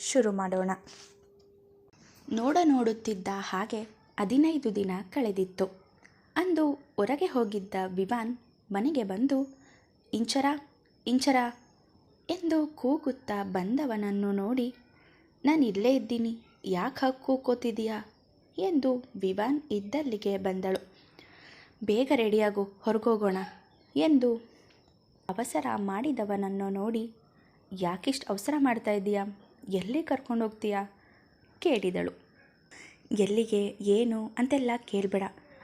ಶುರು ಮಾಡೋಣ. ನೋಡ ನೋಡುತ್ತಿದ್ದ ಹಾಗೆ ಹದಿನೈದು ದಿನ ಕಳೆದಿತ್ತು. ಅಂದು ಹೊರಗೆ ಹೋಗಿದ್ದ ವಿವಾನ್ ಮನೆಗೆ ಬಂದು, ಇಂಚರ ಇಂಚರ ಎಂದು ಕೂಗುತ್ತಾ ಬಂದವನನ್ನು ನೋಡಿ, ನಾನು ಇಲ್ಲೇ ಇದ್ದೀನಿ, ಯಾಕೆ ಕೂಕೋತಿದೀಯಾ? ಎಂದು ವಿವಾನ್ ಇದ್ದಲ್ಲಿಗೆ ಬಂದಳು. ಬೇಗ ರೆಡಿಯಾಗು, ಹೊರಗೋಗೋಣ ಎಂದು ಅವಸರ ಮಾಡಿದವನನ್ನು ನೋಡಿ, ಯಾಕಿಷ್ಟು ಅವಸರ ಮಾಡ್ತಾ ಇದ್ದೀಯಾ ಎಲ್ಲಿ ಕರ್ಕೊಂಡು ಹೋಗ್ತೀಯಾ? ಕೇಳಿದಳು. ಎಲ್ಲಿಗೆ, ಏನು ಅಂತೆಲ್ಲ ಕೇಳಬೇಡ.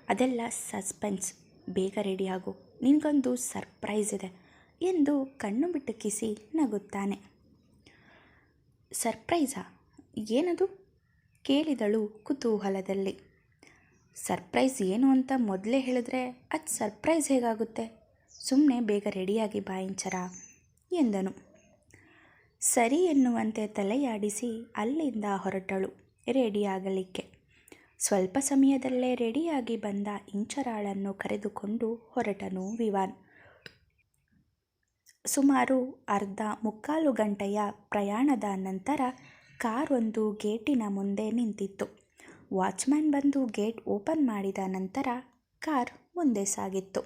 ಅದೆಲ್ಲ ಸಸ್ಪೆನ್ಸ್. ಬೇಗ ರೆಡಿಯಾಗು ನಿನಗೊಂದು ಸರ್ಪ್ರೈಸ್ ಇದೆ ಎಂದು ಕಣ್ಣು ಬಿಟ್ಟುಕಿಸಿ ನಗುತ್ತಾನೆ. ಸರ್ಪ್ರೈಸಾ? ಏನದು? ಕೇಳಿದಳು ಕುತೂಹಲದಲ್ಲಿ. ಸರ್ಪ್ರೈಸ್ ಏನು ಅಂತ ಮೊದಲೇ ಹೇಳಿದ್ರೆ ಅದು ಸರ್ಪ್ರೈಸ್ ಹೇಗಾಗುತ್ತೆ? ಸುಮ್ಮನೆ ಬೇಗ ರೆಡಿಯಾಗಿ ಬಾಯಿಂಚರ ಎಂದನು. ಸರಿ ಎನ್ನುವಂತೆ ತಲೆಯಾಡಿಸಿ ಅಲ್ಲಿಂದ ಹೊರಟಳು. ರೆಡಿಯಾಗಲಿಕ್ಕೆ ಸ್ವಲ್ಪ ಸಮಯದಲ್ಲೇ ರೆಡಿಯಾಗಿ ಬಂದ ಇಂಚರಾಳನ್ನು ಕರೆದುಕೊಂಡು ಹೊರಟನು ವಿವಾನ್. ಸುಮಾರು ಅರ್ಧ ಮುಕ್ಕಾಲು ಗಂಟೆಯ ಪ್ರಯಾಣದ ನಂತರ ಕಾರೊಂದು ಗೇಟಿನ ಮುಂದೆ ನಿಂತಿತ್ತು. ವಾಚ್ಮ್ಯಾನ್ ಬಂದು ಗೇಟ್ ಓಪನ್ ಮಾಡಿದ ನಂತರ ಕಾರ್ ಮುಂದೆ ಸಾಗಿತ್ತು.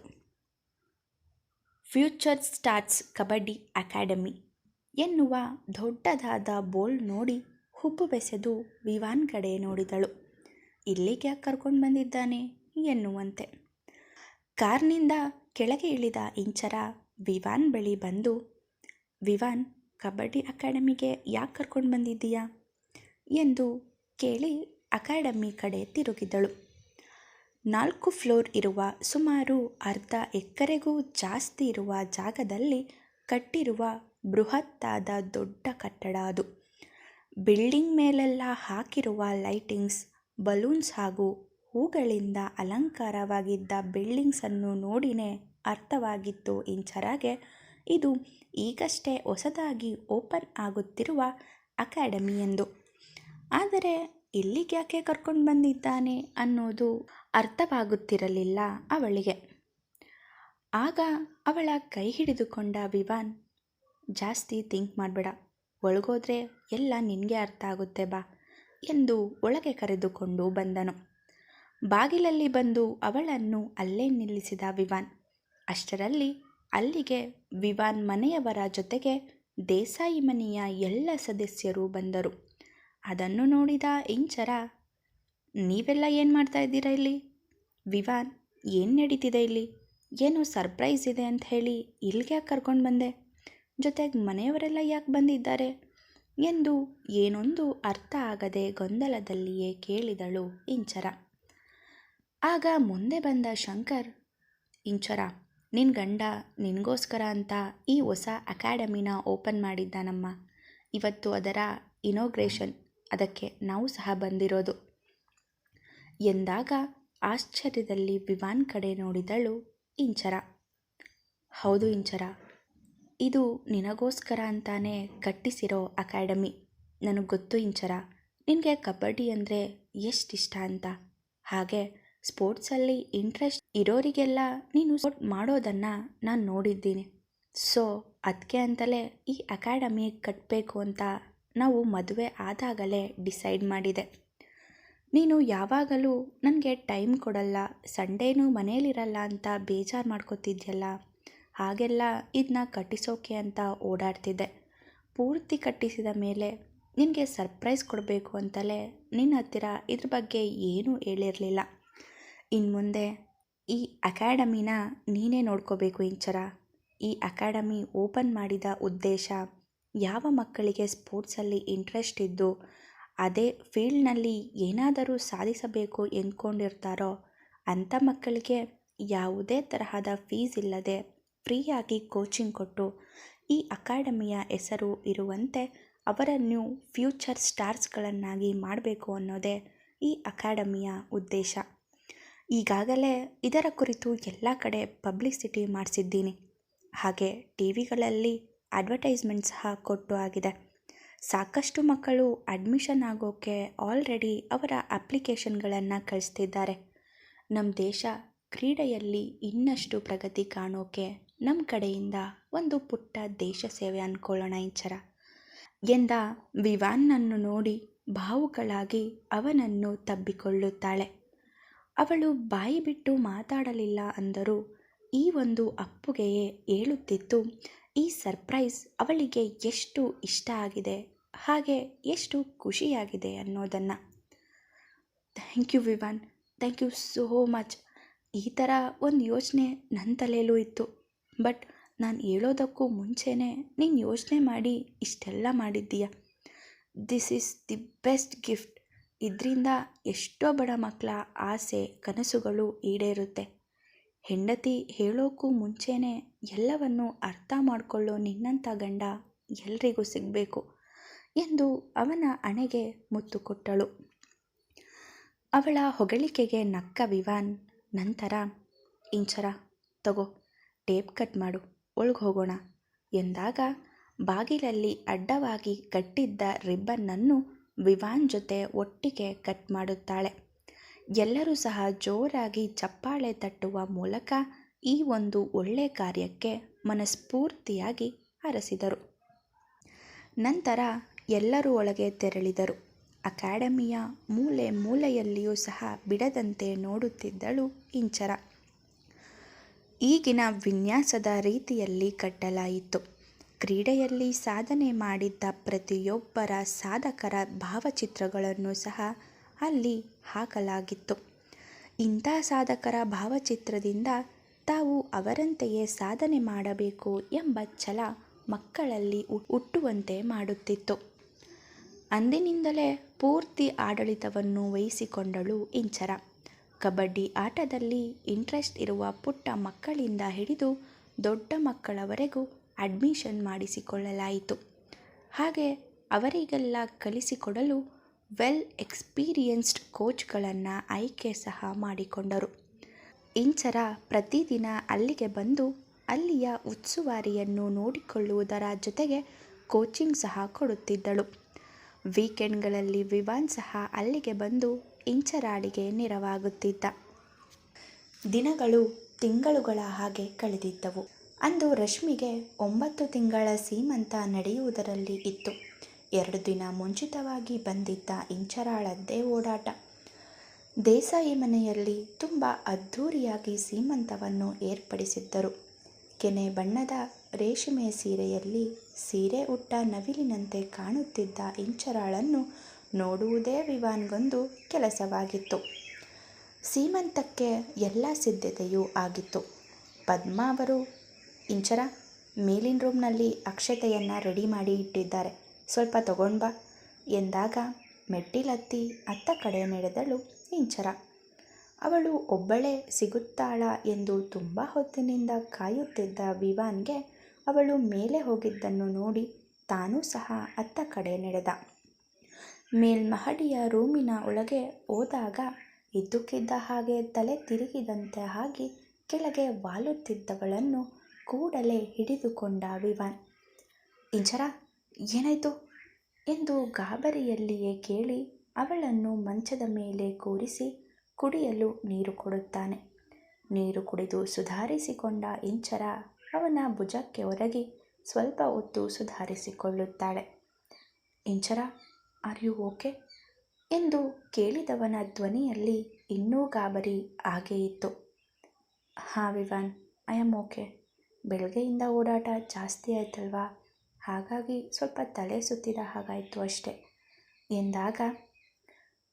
ಫ್ಯೂಚರ್ ಸ್ಟಾರ್ಟ್ಸ್ ಕಬಡ್ಡಿ ಅಕಾಡೆಮಿ ಎನ್ನುವ ದೊಡ್ಡದಾದ ಬೋಲ್ ನೋಡಿ ಹುಬ್ಬು ಬೆಸೆದು ವಿವಾನ್ ಕಡೆ ನೋಡಿದಳು. ಇಲ್ಲಿಗೆ ಕರ್ಕೊಂಡು ಬಂದಿದ್ದಾನೆ ಎನ್ನುವಂತೆ. ಕಾರ್ನಿಂದ ಕೆಳಗೆ ಇಳಿದ ಇಂಚರ ವಿವಾನ್ ಬಳಿ ಬಂದು, ವಿವಾನ್, ಕಬಡ್ಡಿ ಅಕಾಡೆಮಿಗೆ ಯಾಕೆ ಕರ್ಕೊಂಡು ಬಂದಿದ್ದೀಯಾ? ಎಂದು ಕೇಳಿ ಅಕಾಡೆಮಿ ಕಡೆ ತಿರುಗಿದಳು. ನಾಲ್ಕು ಫ್ಲೋರ್ ಇರುವ ಸುಮಾರು ಅರ್ಧ ಎಕರೆಗೂ ಜಾಸ್ತಿ ಇರುವ ಜಾಗದಲ್ಲಿ ಕಟ್ಟಿರುವ ಬೃಹತ್ತಾದ ದೊಡ್ಡ ಕಟ್ಟಡ ಅದು. ಬಿಲ್ಡಿಂಗ್ ಮೇಲೆಲ್ಲ ಹಾಕಿರುವ ಲೈಟಿಂಗ್ಸ್, ಬಲೂನ್ಸ್ ಹಾಗೂ ಹೂಗಳಿಂದ ಅಲಂಕಾರವಾಗಿದ್ದ ಬಿಲ್ಡಿಂಗ್ಸನ್ನು ನೋಡಿನೇ ಅರ್ಥವಾಗಿತ್ತು ಇಂಚರಾಗೆ. ಇದು ಈಗಷ್ಟೇ ಹೊಸದಾಗಿ ಓಪನ್ ಆಗುತ್ತಿರುವ ಅಕಾಡೆಮಿ ಎಂದು. ಆದರೆ ಇಲ್ಲಿಗೆ ಯಾಕೆ ಕರ್ಕೊಂಡು ಬಂದಿದ್ದಾನೆ ಅನ್ನೋದು ಅರ್ಥವಾಗುತ್ತಿರಲಿಲ್ಲ ಅವಳಿಗೆ. ಆಗ ಅವಳ ಕೈ ಹಿಡಿದುಕೊಂಡ ವಿವಾನ್ ಜಾಸ್ತಿ ಥಿಂಕ್ ಮಾಡಬೇಡ. ಒಳಗೋದ್ರೆ ಎಲ್ಲ ನಿನಗೆ ಅರ್ಥ ಆಗುತ್ತೆ ಬಾ ಎಂದು ಒಳಗೆ ಕರೆದುಕೊಂಡು ಬಂದನು. ಬಾಗಿಲಲ್ಲಿ ಬಂದು ಅವಳನ್ನು ಅಲ್ಲೇ ನಿಲ್ಲಿಸಿದ ವಿವಾನ್. ಅಷ್ಟರಲ್ಲಿ ಅಲ್ಲಿಗೆ ವಿವಾನ್ ಮನೆಯವರ ಜೊತೆಗೆ ದೇಸಾಯಿ ಮನೆಯ ಎಲ್ಲ ಸದಸ್ಯರು ಬಂದರು. ಅದನ್ನು ನೋಡಿದ ಇಂಚರ, ನೀವೆಲ್ಲ ಏನು ಮಾಡ್ತಾ ಇದ್ದೀರಾ ಇಲ್ಲಿ? ವಿವಾನ್, ಏನು ನಡೀತಿದೆ ಇಲ್ಲಿ? ಏನೋ ಸರ್ಪ್ರೈಸ್ ಇದೆ ಅಂತ ಹೇಳಿ ಇಲ್ಲಿಗೆ ಕರ್ಕೊಂಡು ಬಂದೆ? ಜೊತೆಗೆ ಮನೆಯವರೆಲ್ಲ ಯಾಕೆ ಬಂದಿದ್ದಾರೆ? ಎಂದು ಏನೊಂದು ಅರ್ಥ ಆಗದೆ ಗೊಂದಲದಲ್ಲಿಯೇ ಕೇಳಿದಳು ಇಂಚರ. ಆಗ ಮುಂದೆ ಬಂದ ಶಂಕರ್, ಇಂಚರ ನಿನ್ನ ಗಂಡ ನಿನಗೋಸ್ಕರ ಅಂತ ಈ ಹೊಸ ಅಕಾಡೆಮಿನ ಓಪನ್ ಮಾಡಿದ್ದಾನಮ್ಮ. ಇವತ್ತು ಅದರ ಇನೋಗ್ರೇಷನ್, ಅದಕ್ಕೆ ನಾವು ಸಹ ಬಂದಿರೋದು. ಎಂದಾಗ ಆಶ್ಚರ್ಯದಲ್ಲಿ ವಿವಾನ್ ಕಡೆ ನೋಡಿದಳು ಇಂಚರ. ಹೌದು ಇಂಚರ ಇದು ನಿನಗೋಸ್ಕರ ಅಂತಾನೆ ಕಟ್ಟಿಸಿರೋ ಅಕಾಡೆಮಿ. ನನಗೆ ಗೊತ್ತು ಇಂಚರ. ನಿನಗೆ ಕಬಡ್ಡಿ ಅಂದರೆ ಎಷ್ಟು ಇಷ್ಟ ಅಂತ. ಹಾಗೆ ಸ್ಪೋರ್ಟ್ಸಲ್ಲಿ ಇಂಟ್ರೆಸ್ಟ್ ಇರೋರಿಗೆಲ್ಲ ನೀನು ಸ್ಪೋರ್ಟ್ ಮಾಡೋದನ್ನು ನಾನು ನೋಡಿದ್ದೀನಿ. ಸೊ ಅದಕ್ಕೆ ಅಂತಲೇ ಈ ಅಕಾಡೆಮಿ ಕಟ್ಟಬೇಕು ಅಂತ ನಾವು ಮದುವೆ ಆದಾಗಲೇ ಡಿಸೈಡ್ ಮಾಡಿದೆ. ನೀನು ಯಾವಾಗಲೂ ನನಗೆ ಟೈಮ್ ಕೊಡಲ್ಲ, ಸಂಡೇನೂ ಮನೇಲಿರಲ್ಲ ಅಂತ ಬೇಜಾರು ಮಾಡ್ಕೋತಿದ್ಯಲ್ಲ? ಹಾಗೆಲ್ಲ ಇದನ್ನ ಕಟ್ಟಿಸೋಕೆ ಅಂತ ಓಡಾಡ್ತಿದ್ದೆ. ಪೂರ್ತಿ ಕಟ್ಟಿಸಿದ ಮೇಲೆ ನಿನಗೆ ಸರ್ಪ್ರೈಸ್ ಕೊಡಬೇಕು ಅಂತಲೇ ನಿನ್ನ ಹತ್ತಿರ ಇದ್ರ ಬಗ್ಗೆ ಏನೂ ಹೇಳಿರಲಿಲ್ಲ. ಇನ್ನು ಮುಂದೆ ಈ ಅಕಾಡೆಮಿನ ನೀನೇ ನೋಡ್ಕೋಬೇಕು ಇಂಚರ. ಈ ಅಕಾಡೆಮಿ ಓಪನ್ ಮಾಡಿದ ಉದ್ದೇಶ ಯಾವ ಮಕ್ಕಳಿಗೆ ಸ್ಪೋರ್ಟ್ಸಲ್ಲಿ ಇಂಟ್ರೆಸ್ಟ್ ಇದ್ದು ಅದೇ ಫೀಲ್ಡ್ನಲ್ಲಿ ಏನಾದರೂ ಸಾಧಿಸಬೇಕು ಎಂದ್ಕೊಂಡಿರ್ತಾರೋ ಅಂಥ ಮಕ್ಕಳಿಗೆ ಯಾವುದೇ ತರಹದ ಫೀಸ್ ಇಲ್ಲದೆ ಫ್ರೀಯಾಗಿ ಕೋಚಿಂಗ್ ಕೊಟ್ಟು ಈ ಅಕಾಡೆಮಿಯ ಹೆಸರು ಇರುವಂತೆ ಅವರನ್ನು ಫ್ಯೂಚರ್ ಸ್ಟಾರ್ಸ್ಗಳನ್ನಾಗಿ ಮಾಡಬೇಕು ಅನ್ನೋದೇ ಈ ಅಕಾಡೆಮಿಯ ಉದ್ದೇಶ. ಈಗಾಗಲೇ ಇದರ ಕುರಿತು ಎಲ್ಲ ಕಡೆ ಪಬ್ಲಿಸಿಟಿ ಮಾಡಿಸಿದ್ದೀನಿ. ಹಾಗೆ ಟಿ ವಿಗಳಲ್ಲಿ ಅಡ್ವರ್ಟೈಸ್ಮೆಂಟ್ ಸಹ ಕೊಟ್ಟು ಆಗಿದೆ. ಸಾಕಷ್ಟು ಮಕ್ಕಳು ಅಡ್ಮಿಷನ್ ಆಗೋಕ್ಕೆ ಆಲ್ರೆಡಿ ಅವರ ಅಪ್ಲಿಕೇಶನ್ಗಳನ್ನು ಕಳಿಸ್ತಿದ್ದಾರೆ. ನಮ್ಮ ದೇಶ ಕ್ರೀಡೆಯಲ್ಲಿ ಇನ್ನಷ್ಟು ಪ್ರಗತಿ ಕಾಣೋಕೆ ನಮ್ಮ ಕಡೆಯಿಂದ ಒಂದು ಪುಟ್ಟ ದೇಶ ಸೇವೆ ಅಂದ್ಕೊಳ್ಳೋಣ ಇಂಚರ. ಎಂದ ವಿವಾನ್ನನ್ನು ನೋಡಿ ಭಾವುಕಳಾಗಿ ಅವನನ್ನು ತಬ್ಬಿಕೊಳ್ಳುತ್ತಾಳೆ. ಅವಳು ಬಾಯಿ ಬಿಟ್ಟು ಮಾತಾಡಲಿಲ್ಲ ಅಂದರೂ ಈ ಒಂದು ಅಪ್ಪುಗೆಯೇ ಹೇಳುತ್ತಿತ್ತು, ಈ ಸರ್ಪ್ರೈಸ್ ಅವಳಿಗೆ ಎಷ್ಟು ಇಷ್ಟ ಆಗಿದೆ, ಹಾಗೆ ಎಷ್ಟು ಖುಷಿಯಾಗಿದೆ ಅನ್ನೋದನ್ನು. Thank you Vivaan, thank you so much. ಈ ಥರ ಒಂದು ಯೋಚನೆ ನನ್ನ ತಲೆಯಲ್ಲೂ ಇತ್ತು. ಬಟ್ ನಾನು ಹೇಳೋದಕ್ಕೂ ಮುಂಚೆನೇ ನೀನು ಯೋಚನೆ ಮಾಡಿ ಇಷ್ಟೆಲ್ಲ ಮಾಡಿದ್ದೀಯ? This is the best gift ಇದರಿಂದ ಎಷ್ಟೋ ಬಡ ಮಕ್ಕಳ ಆಸೆ, ಕನಸುಗಳು ಈಡೇರುತ್ತೆ. ಹೆಂಡತಿ ಹೇಳೋಕ್ಕೂ ಮುಂಚೆನೇ ಎಲ್ಲವನ್ನು ಅರ್ಥ ಮಾಡಿಕೊಳ್ಳೋ ನಿನ್ನಂಥ ಗಂಡ ಎಲ್ರಿಗೂ ಸಿಗಬೇಕು ಎಂದು ಅವನ ಹಣೆಗೆ ಮುತ್ತು ಕೊಟ್ಟಳು. ಅವಳ ಹೊಗಳಿಕೆಗೆ ನಕ್ಕ ವಿವಾನ್, ನಂತರ, ಇಂಚರ, ತಗೋ. ಟೇಪ್ ಕಟ್ ಮಾಡು, ಒಳಗೆ ಹೋಗೋಣ. ಎಂದಾಗ ಬಾಗಿಲಲ್ಲಿ ಅಡ್ಡವಾಗಿ ಕಟ್ಟಿದ್ದ ರಿಬ್ಬನ್ನನ್ನು ವಿವಾನ್ ಜೊತೆ ಒಟ್ಟಿಗೆ ಕಟ್ ಮಾಡುತ್ತಾಳೆ. ಎಲ್ಲರೂ ಸಹ ಜೋರಾಗಿ ಚಪ್ಪಾಳೆ ತಟ್ಟುವ ಮೂಲಕ ಈ ಒಂದು ಒಳ್ಳೆ ಕಾರ್ಯಕ್ಕೆ ಮನಸ್ಫೂರ್ತಿಯಾಗಿ ಹರಸಿದರು ನಂತರ ಎಲ್ಲರೂ ಒಳಗೆ ತೆರಳಿದರು. ಅಕಾಡೆಮಿಯ ಮೂಲೆ ಮೂಲೆಯಲ್ಲಿಯೂ ಸಹ ಬಿಡದಂತೆ ನೋಡುತ್ತಿದ್ದಳು ಇಂಚರ. ಈಗಿನ ವಿನ್ಯಾಸದ ರೀತಿಯಲ್ಲಿ ಕಟ್ಟಲಾಯಿತು. ಕ್ರೀಡೆಯಲ್ಲಿ ಸಾಧನೆ ಮಾಡಿದ್ದ ಪ್ರತಿಯೊಬ್ಬರ ಸಾಧಕರ ಭಾವಚಿತ್ರಗಳನ್ನು ಸಹ ಅಲ್ಲಿ ಹಾಕಲಾಗಿತ್ತು. ಇಂಥ ಸಾಧಕರ ಭಾವಚಿತ್ರದಿಂದ ತಾವು ಅವರಂತೆಯೇ ಸಾಧನೆ ಮಾಡಬೇಕು ಎಂಬ ಛಲ ಮಕ್ಕಳಲ್ಲಿ ಹುಟ್ಟುವಂತೆ ಮಾಡುತ್ತಿತ್ತು. ಅಂದಿನಿಂದಲೇ ಪೂರ್ತಿ ಆಡಳಿತವನ್ನು ವಹಿಸಿಕೊಂಡಳು ಇಂಚರ. ಕಬಡ್ಡಿ ಆಟದಲ್ಲಿ ಇಂಟ್ರೆಸ್ಟ್ ಇರುವ ಪುಟ್ಟ ಮಕ್ಕಳಿಂದ ಹಿಡಿದು ದೊಡ್ಡ ಮಕ್ಕಳವರೆಗೂ ಅಡ್ಮಿಷನ್ ಮಾಡಿಸಿಕೊಳ್ಳಲಾಯಿತು. ಹಾಗೆ ಅವರಿಗೆಲ್ಲ ಕಲಿಸಿಕೊಡಲು ವೆಲ್ ಎಕ್ಸ್ಪೀರಿಯನ್ಸ್ಡ್ ಕೋಚ್ಗಳನ್ನು ಆಯ್ಕೆ ಸಹ ಮಾಡಿಕೊಂಡರು. ಇಂಚರ ಪ್ರತಿದಿನ ಅಲ್ಲಿಗೆ ಬಂದು ಅಲ್ಲಿಯ ಉತ್ಸುವಾರಿಯನ್ನು ನೋಡಿಕೊಳ್ಳುವುದರ ಜೊತೆಗೆ ಕೋಚಿಂಗ್ ಸಹ ಕೊಡುತ್ತಿದ್ದಳು. ವೀಕೆಂಡ್ಗಳಲ್ಲಿ ವಿವಾನ್ ಸಹ ಅಲ್ಲಿಗೆ ಬಂದು ಇಂಚರಾಡಿಗೆ ನೆರವಾಗುತ್ತಿದ್ದ. ದಿನಗಳು ತಿಂಗಳುಗಳ ಹಾಗೆ ಕಳೆದಿದ್ದವು. ಅಂದು ರಶ್ಮಿಗೆ ಒಂಬತ್ತು ತಿಂಗಳ ಸೀಮಂತ ನಡೆಯುವುದರಲ್ಲಿ ಇತ್ತು. ಎರಡು ದಿನ ಮುಂಚಿತವಾಗಿ ಬಂದಿದ್ದ ಇಂಚರಾಳದ್ದೇ ಓಡಾಟ. ದೇಸಾಯಿ ಮನೆಯಲ್ಲಿ ತುಂಬ ಅದ್ಧೂರಿಯಾಗಿ ಸೀಮಂತವನ್ನು ಏರ್ಪಡಿಸಿದ್ದರು. ಕೆನೆ ಬಣ್ಣದ ರೇಷ್ಮೆ ಸೀರೆಯಲ್ಲಿ ಸೀರೆ ಉಟ್ಟ ನವಿಲಿನಂತೆ ಕಾಣುತ್ತಿದ್ದ ಇಂಚರಾಳನ್ನು ನೋಡುವುದೇ ವಿವಾನ್ಗೊಂದು ಕೆಲಸವಾಗಿತ್ತು. ಸೀಮಂತಕ್ಕೆ ಎಲ್ಲ ಸಿದ್ಧತೆಯೂ ಆಗಿತ್ತು. ಪದ್ಮ ಅವರು, ಇಂಚರ, ಮೇಲಿನ ರೂಮ್ನಲ್ಲಿ ಅಕ್ಷತೆಯನ್ನು ರೆಡಿ ಮಾಡಿ ಇಟ್ಟಿದ್ದಾರೆ. ಸ್ವಲ್ಪ ಬಾ ಎಂದಾಗ ಮೆಟ್ಟಿಲತ್ತಿ ಅತ್ತ ಕಡೆ ನಡೆದಳು ಇಂಚರ. ಅವಳು ಒಬ್ಬಳೇ ಸಿಗುತ್ತಾಳ ಎಂದು ತುಂಬ ಹೊತ್ತಿನಿಂದ ಕಾಯುತ್ತಿದ್ದ ವಿವಾನ್ಗೆ ಅವಳು ಮೇಲೆ ಹೋಗಿದ್ದನ್ನು ನೋಡಿ ತಾನೂ ಸಹ ಅತ್ತ ಕಡೆ ನಡೆದ. ಮೇಲ್ಮಹಡಿಯ ರೂಮಿನ ಒಳಗೆ ಹೋದಾಗ ಇದ್ದಕ್ಕಿದ್ದ ಹಾಗೆ ತಲೆ ತಿರುಗಿದಂತೆ ಆಗಿ ಕೆಳಗೆ ವಾಲುತ್ತಿದ್ದವಳನ್ನು ಕೂಡಲೇ ಹಿಡಿದುಕೊಂಡ ವಿವಾನ್. ಇಂಚರ ಏನಾಯಿತು? ಎಂದು ಗಾಬರಿಯಲ್ಲಿಯೇ ಕೇಳಿ ಅವಳನ್ನು ಮಂಚದ ಮೇಲೆ ಕೂರಿಸಿ ಕುಡಿಯಲು ನೀರು ಕೊಡುತ್ತಾನೆ. ನೀರು ಕುಡಿದು ಸುಧಾರಿಸಿಕೊಂಡ ಇಂಚರ ಅವನ ಭುಜಕ್ಕೆ ಒರಗಿ ಸ್ವಲ್ಪ ಹೊತ್ತು ಸುಧಾರಿಸಿಕೊಳ್ಳುತ್ತಾಳೆ. ಇಂಚರ ಆರ್ ಯು ಓಕೆ ಎಂದು ಕೇಳಿದವನ ಧ್ವನಿಯಲ್ಲಿ ಇನ್ನೂ ಗಾಬರಿ ಹಾಗೇ ಇತ್ತು. ಹಾಂ ವಿವಾನ್, ಐ ಆಮ್ ಓಕೆ. ಬೆಳಗ್ಗೆಯಿಂದ ಓಡಾಟ ಜಾಸ್ತಿ ಆಯ್ತಲ್ವಾ? ಹಾಗಾಗಿ ಸ್ವಲ್ಪ ತಲೆ ಸುತ್ತಿದ ಹಾಗಾಯಿತು ಅಷ್ಟೆ. ಎಂದಾಗ,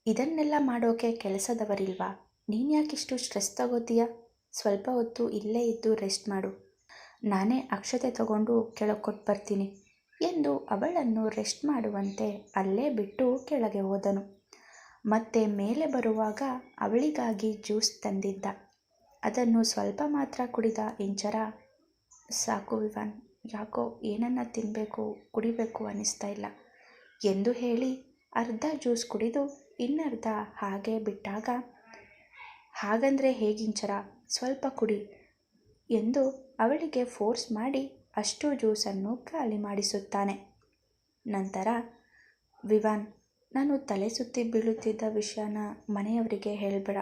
ಇದನ್ನೆಲ್ಲ ಮಾಡೋಕೆ ಕೆಲಸದವರಿಲ್ವಾ? ನೀನು ಯಾಕಿಷ್ಟು ಸ್ಟ್ರೆಸ್ ತಗೋತೀಯ? ಸ್ವಲ್ಪ ಹೊತ್ತು ಇಲ್ಲೇ ಇದ್ದು ರೆಸ್ಟ್ ಮಾಡು. ನಾನೇ ಅಕ್ಷತೆ ತಗೊಂಡು ಕೆಳಗೆ ಕೊಟ್ಟು ಬರ್ತೀನಿ. ಎಂದು ಅವಳನ್ನು ರೆಸ್ಟ್ ಮಾಡುವಂತೆ ಅಲ್ಲೇ ಬಿಟ್ಟು ಕೆಳಗೆ ಹೋದನು. ಮತ್ತೆ ಮೇಲೆ ಬರುವಾಗ ಅವಳಿಗಾಗಿ ಜ್ಯೂಸ್ ತಂದಿದ್ದ. ಅದನ್ನು ಸ್ವಲ್ಪ ಮಾತ್ರ ಕುಡಿದ ಇಂಚರ. ಸಾಕು ವಿವಾನ್, ಯಾಕೋ ಏನನ್ನ ತಿನ್ನಬೇಕು ಕುಡಿಬೇಕು ಅನ್ನಿಸ್ತಾ ಇಲ್ಲ ಎಂದು ಹೇಳಿ ಅರ್ಧ ಜ್ಯೂಸ್ ಕುಡಿದು ಇನ್ನರ್ಧ ಹಾಗೆ ಬಿಟ್ಟಾಗ, ಹಾಗಂದರೆ ಹೇಗಿಂಚರ ಸ್ವಲ್ಪ ಕುಡಿ ಎಂದು ಅವಳಿಗೆ ಫೋರ್ಸ್ ಮಾಡಿ ಅಷ್ಟು ಜ್ಯೂಸನ್ನು ಖಾಲಿ ಮಾಡಿಸುತ್ತಾನೆ. ನಂತರ, ವಿವಾನ್, ನಾನು ತಲೆ ಸುತ್ತಿ ಬೀಳುತ್ತಿದ್ದ ವಿಷಯನ ಮನೆಯವರಿಗೆ ಹೇಳಬೇಡ.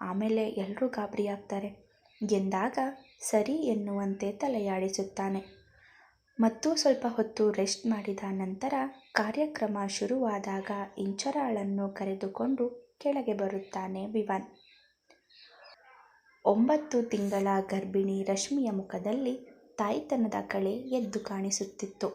ಆಮೇಲೆ ಎಲ್ಲರೂ ಗಾಬರಿಯಾಗ್ತಾರೆ. ಎಂದಾಗ ಸರಿ ಎನ್ನುವಂತೆ ತಲೆಯಾಡಿಸುತ್ತಾನೆ. ಮತ್ತು ಸ್ವಲ್ಪ ಹೊತ್ತು ರೆಸ್ಟ್ ಮಾಡಿದ ನಂತರ ಕಾರ್ಯಕ್ರಮ ಶುರುವಾದಾಗ ಇಂಚರಾಳನ್ನು ಕರೆದುಕೊಂಡು ಕೆಳಗೆ ಬರುತ್ತಾನೆ ವಿವಾನ್. ಒಂಬತ್ತು ತಿಂಗಳ ಗರ್ಭಿಣಿ ರಶ್ಮಿಯ ಮುಖದಲ್ಲಿ ತಾಯ್ತನದ ಕಳೆ ಎದ್ದು ಕಾಣಿಸುತ್ತಿತ್ತು.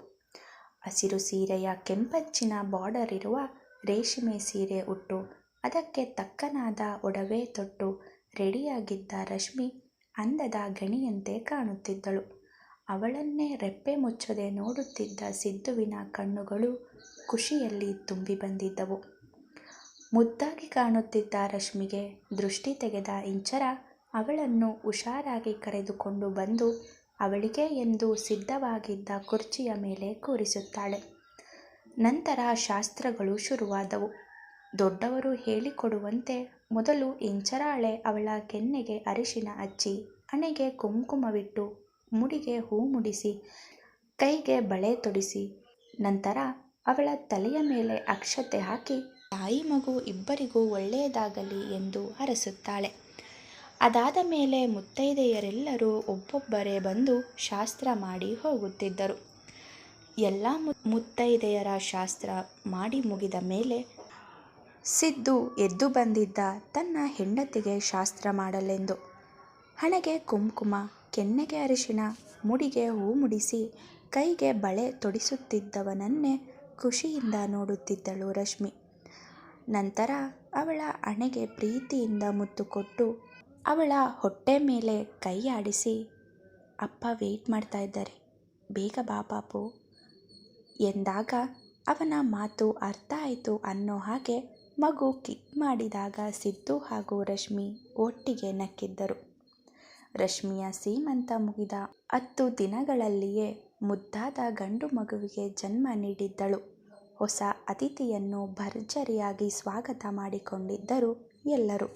ಹಸಿರು ಸೀರೆಯ ಕೆಂಪಚ್ಚಿನ ಬಾರ್ಡರ್ ಇರುವ ರೇಷ್ಮೆ ಸೀರೆ ಉಟ್ಟು, ಅದಕ್ಕೆ ತಕ್ಕನಾದ ಒಡವೆ ತೊಟ್ಟು, ರೆಡಿಯಾಗಿದ್ದ ರಶ್ಮಿ ಅಂದದ ಗಣಿಯಂತೆ ಕಾಣುತ್ತಿದ್ದಳು. ಅವಳನ್ನೇ ರೆಪ್ಪೆ ಮುಚ್ಚದೆ ನೋಡುತ್ತಿದ್ದ ಸಿದ್ದುವಿನ ಕಣ್ಣುಗಳು ಖುಷಿಯಲ್ಲಿ ತುಂಬಿ ಬಂದಿದ್ದವು. ಮುದ್ದಾಗಿ ಕಾಣುತ್ತಿದ್ದ ರಶ್ಮಿಗೆ ದೃಷ್ಟಿ ತೆಗೆದ ಇಂಚರ ಅವಳನ್ನು ಹುಷಾರಾಗಿ ಕರೆದುಕೊಂಡು ಬಂದು ಅವಳಿಗೆ ಎಂದು ಸಿದ್ಧವಾಗಿದ್ದ ಕುರ್ಚಿಯ ಮೇಲೆ ಕೂರಿಸುತ್ತಾಳೆ. ನಂತರ ಶಾಸ್ತ್ರಗಳು ಶುರುವಾದವು. ದೊಡ್ಡವರು ಹೇಳಿಕೊಡುವಂತೆ ಮೊದಲು ಇಂಚರಾಳೆ ಅವಳ ಕೆನ್ನೆಗೆ ಅರಿಶಿನ ಹಚ್ಚಿ, ಹಣೆಗೆ ಕುಂಕುಮವಿಟ್ಟು, ಮುಡಿಗೆ ಹೂ ಮುಡಿಸಿ, ಕೈಗೆ ಬಳೆ ತೊಡಿಸಿ, ನಂತರ ಅವಳ ತಲೆಯ ಮೇಲೆ ಅಕ್ಷತೆ ಹಾಕಿ, ತಾಯಿ ಮಗು ಇಬ್ಬರಿಗೂ ಒಳ್ಳೆಯದಾಗಲಿ ಎಂದು ಹರಸುತ್ತಾಳೆ ಅದಾದ ಮೇಲೆ ಮುತ್ತೈದೆಯರೆಲ್ಲರೂ ಒಬ್ಬೊಬ್ಬರೇ ಬಂದು ಶಾಸ್ತ್ರ ಮಾಡಿ ಹೋಗುತ್ತಿದ್ದರು. ಎಲ್ಲ ಮುತ್ತೈದೆಯರ ಶಾಸ್ತ್ರ ಮಾಡಿ ಮುಗಿದ ಮೇಲೆ ಸಿದ್ದು ಎದ್ದು ಬಂದಿದ್ದ ತನ್ನ ಹೆಂಡತಿಗೆ ಶಾಸ್ತ್ರ ಮಾಡಲೆಂದು. ಹಣೆಗೆ ಕುಂಕುಮ, ಕೆನ್ನೆಗೆ ಅರಿಶಿನ ಮುಡಿಗೆ ಹೂ ಮುಡಿಸಿ ಕೈಗೆ ಬಳೆ ತೊಡಿಸುತ್ತಿದ್ದವನನ್ನೇ ಖುಷಿಯಿಂದ ನೋಡುತ್ತಿದ್ದಳು ರಶ್ಮಿ. ನಂತರ ಅವಳ ಹಣೆಗೆ ಪ್ರೀತಿಯಿಂದ ಮುತ್ತು ಕೊಟ್ಟು ಅವಳ ಹೊಟ್ಟೆ ಮೇಲೆ ಕೈ ಆಡಿಸಿ, ಅಪ್ಪ ವೆಯ್ಟ್ ಮಾಡ್ತಾ ಇದ್ದಾರೆ. ಬೇಗ ಬಾ ಪಾಪು. ಎಂದಾಗ ಅವನ ಮಾತು ಅರ್ಥ ಆಯಿತು ಅನ್ನೋ ಹಾಗೆ ಮಗು ಕ್ಲಿಕ್ ಮಾಡಿದಾಗ ಸಿದ್ದು ಹಾಗೂ ರಶ್ಮಿ ಒಟ್ಟಿಗೆ ನಕ್ಕಿದ್ದರು. ರಶ್ಮಿಯ ಸೀಮಂತ ಮುಗಿದ ಹತ್ತು ದಿನಗಳಲ್ಲಿಯೇ ಮುದ್ದಾದ ಗಂಡು ಮಗುವಿಗೆ ಜನ್ಮ ನೀಡಿದ್ದಳು. ಹೊಸ ಅತಿಥಿಯನ್ನು ಭರ್ಜರಿಯಾಗಿ ಸ್ವಾಗತ ಮಾಡಿಕೊಂಡಿದ್ದರು ಎಲ್ಲರೂ.